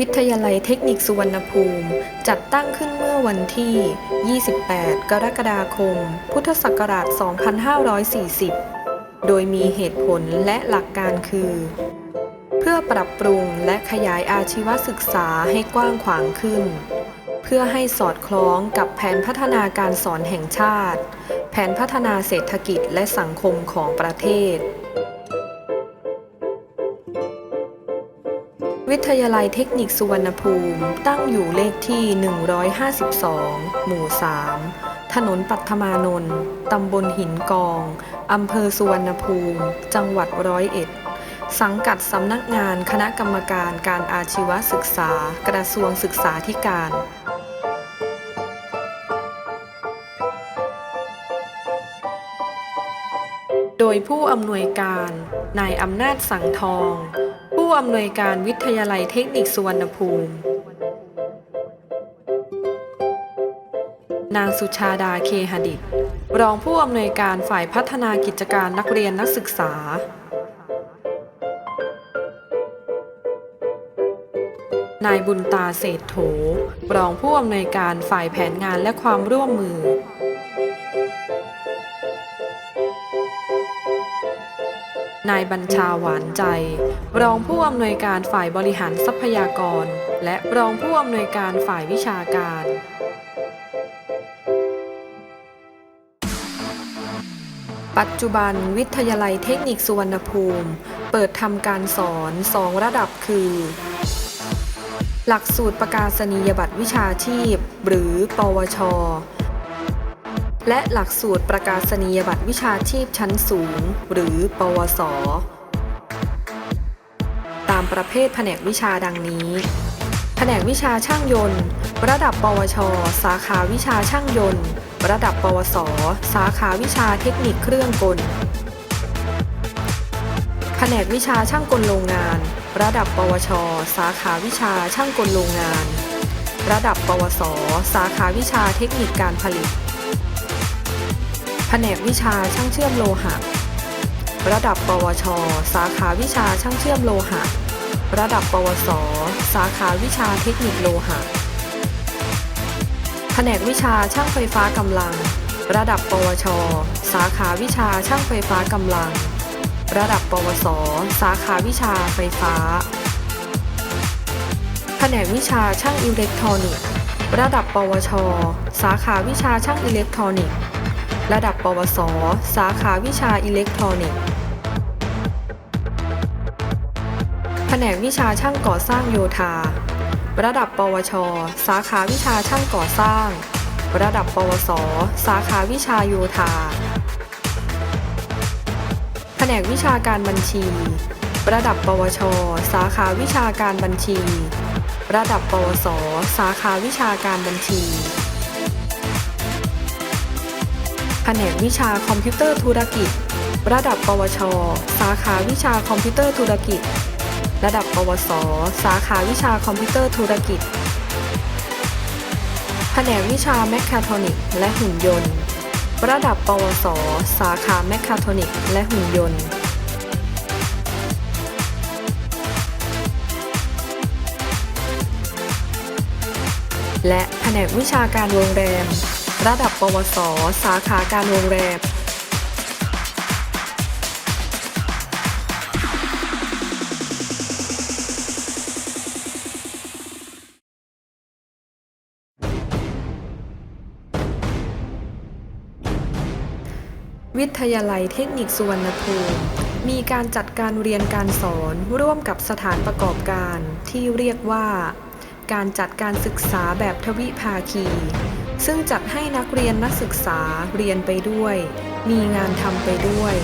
วิทยาลัยเทคนิคสุวรรณภูมิ จัดตั้งขึ้นเมื่อวันที่ 28 กรกฎาคม พุทธศักราช 2540 โดยมีเหตุผลและหลักการคือ เพื่อปรับปรุงและขยายอาชีวศึกษาให้กว้างขวางขึ้น เพื่อให้สอดคล้องกับแผนพัฒนาการสอนแห่งชาติ แผนพัฒนาเศรษฐกิจและสังคมของประเทศ วิทยาลัยเทคนิคสุวรรณภูมิ ตั้งอยู่เลขที่ 152 หมู่ 3 ถนนปัทมานนท์ตำบลหินกอง อำเภอสุวรรณภูมิ จังหวัดร้อยเอ็ด สังกัดสำนักงานคณะกรรมการการอาชีวศึกษา กระทรวงศึกษาธิการโดยผู้อำนวยการ นายอำนาจสังทอง ผู้อำนวยการวิทยาลัยเทคนิคสุวรรณภูมิ นางสุชาดาเคหดิต รองผู้อำนวยการฝ่ายพัฒนากิจการนักเรียนนักศึกษา นายบุญตาเศษโถ รองผู้อำนวยการฝ่ายแผนงานและความร่วมมือ นายบัญชาหวานใจ รองผู้อำนวยการฝ่ายบริหารทรัพยากร และรองผู้อำนวยการฝ่ายวิชาการ ปัจจุบันวิทยาลัยเทคนิคสุวรรณภูมิ เปิดทำการสอน2ระดับคือ หลักสูตรประกาศนียบัตรวิชาชีพ หรือ ปวช และหลักสูตรประกาศนียบัตรวิชาชีพชั้นสูง หรือ ปวส ตามประเภทแผนกวิชาดังนี้ แผนกวิชาช่างยนต์ ระดับ ปวช สาขาวิชาช่างยนต์ ระดับ ปวส สาขาวิชาเทคนิคเครื่องกล แผนกวิชาช่างกลโรงงาน ระดับ ปวช สาขาวิชาช่างกลโรงงาน ระดับ ปวส สาขาวิชาเทคนิคการผลิต นกวิชาช่างเชื่อมโลหะ ระดับ ปวช สาขาวิชาช่างเชื่อมโลหะ ระดับ ปวส สาขาวิชาเทคนิคโลหะ แผนกวิชาช่างไฟฟ้ากำลัง ระดับ ปวช สาขาวิชาช่างไฟฟ้ากำลัง ระดับ ปวส สาขาวิชาไฟฟ้า แผนกวิชาช่างอิเล็กทรอนิกส์ ระดับ ปวช สาขาวิชาช่างอิเล็กทรอนิกส์ ระดับปวส สาขาวิชาอิเล็กทรอนิกส์ แผนกวิชาช่างก่อสร้างโยธา ระดับปวช สาขาวิชาช่างก่อสร้าง ระดับปวส สาขาวิชาโยธา แผนกวิชาการบัญชี ระดับปวช สาขาวิชาการบัญชี ระดับปวส สาขาวิชาการบัญชี แผนกวิชาคอมพิวเตอร์ธุรกิจ ระดับ ปวช สาขาวิชาคอมพิวเตอร์ธุรกิจ ระดับ ปวส สาขาวิชาคอมพิวเตอร์ธุรกิจ แผนกวิชาแมคคาทรอนิกและหุ่นยนต์ ระดับ ปวส สาขาแมคคาทรอนิกและหุ่นยนต์และแผนกวิชาการโรงแรม ระดับปวส สาขาการโรงแรมวิทยาลัยเทคนิคสุวรรณภูมิ มีการจัดการเรียนการสอนร่วมกับสถานประกอบการที่เรียกว่า การจัดการศึกษาแบบทวิภาคี ซึ่งจัดให้นักเรียนนักศึกษาเรียนไปด้วย มีงานทำไปด้วย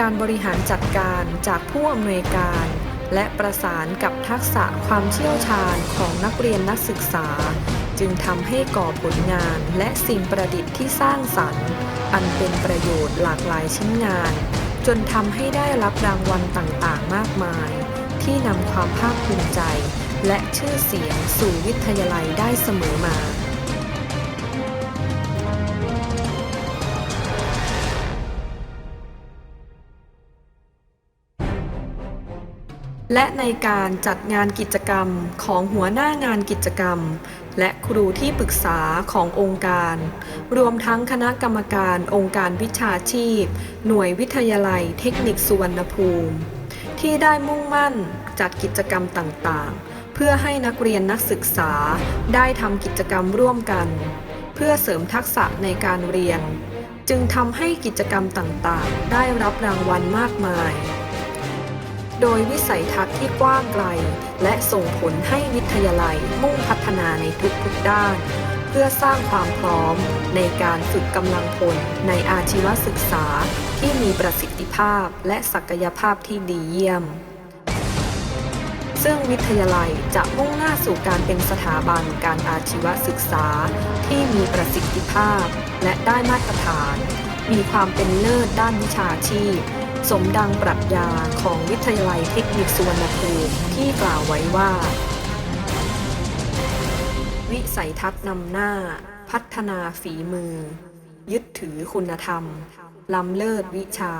การบริหารจัดการจากผู้อำนวยการ และประสานกับทักษะความเชี่ยวชาญของนักเรียนนักศึกษา จึงทำให้ก่อผลงานและสิ่งประดิษฐ์ที่สร้างสรรค์ อันเป็นประโยชน์หลากหลายชิ้นงาน จนทำให้ได้รับรางวัลต่างๆ มากมาย ที่นำความภาคภูมิใจ และชื่อเสียงสู่วิทยาลัยได้เสมอมา และในการจัดงานกิจกรรมของหัวหน้างานกิจกรรม และครูที่ปรึกษาขององค์การ รวมทั้งคณะกรรมการองค์การวิชาชีพ หน่วยวิทยาลัยเทคนิคสุวรรณภูมิ ที่ได้มุ่งมั่นจัดกิจกรรมต่างๆ เพื่อให้นักเรียนนักศึกษาได้ทำกิจกรรมร่วมกัน เพื่อเสริมทักษะในการเรียน จึงทำให้กิจกรรมต่างๆ ได้รับรางวัลมากมาย โดยวิสัยทัศน์ที่กว้างไกล และส่งผลให้วิทยาลัยมุ่งพัฒนาในทุกๆด้าน เพื่อสร้างความพร้อมในการฝึกกำลังพลในอาชีวศึกษาที่มีประสิทธิภาพและศักยภาพที่ดีเยี่ยม ซึ่งวิทยาลัยจะมุ่งหน้าสู่การเป็นสถาบันการอาชีวศึกษา ที่มีประสิทธิภาพและได้มาตรฐาน มีความเป็นเลิศด้านวิชาชีพ สมดังปรัชญาของวิทยาลัยเทคนิคสุวรรณภูมิที่กล่าวไว้ว่า วิสัยทัศน์นำหน้า พัฒนาฝีมือ ยึดถือคุณธรรม ล้ำเลิศวิชา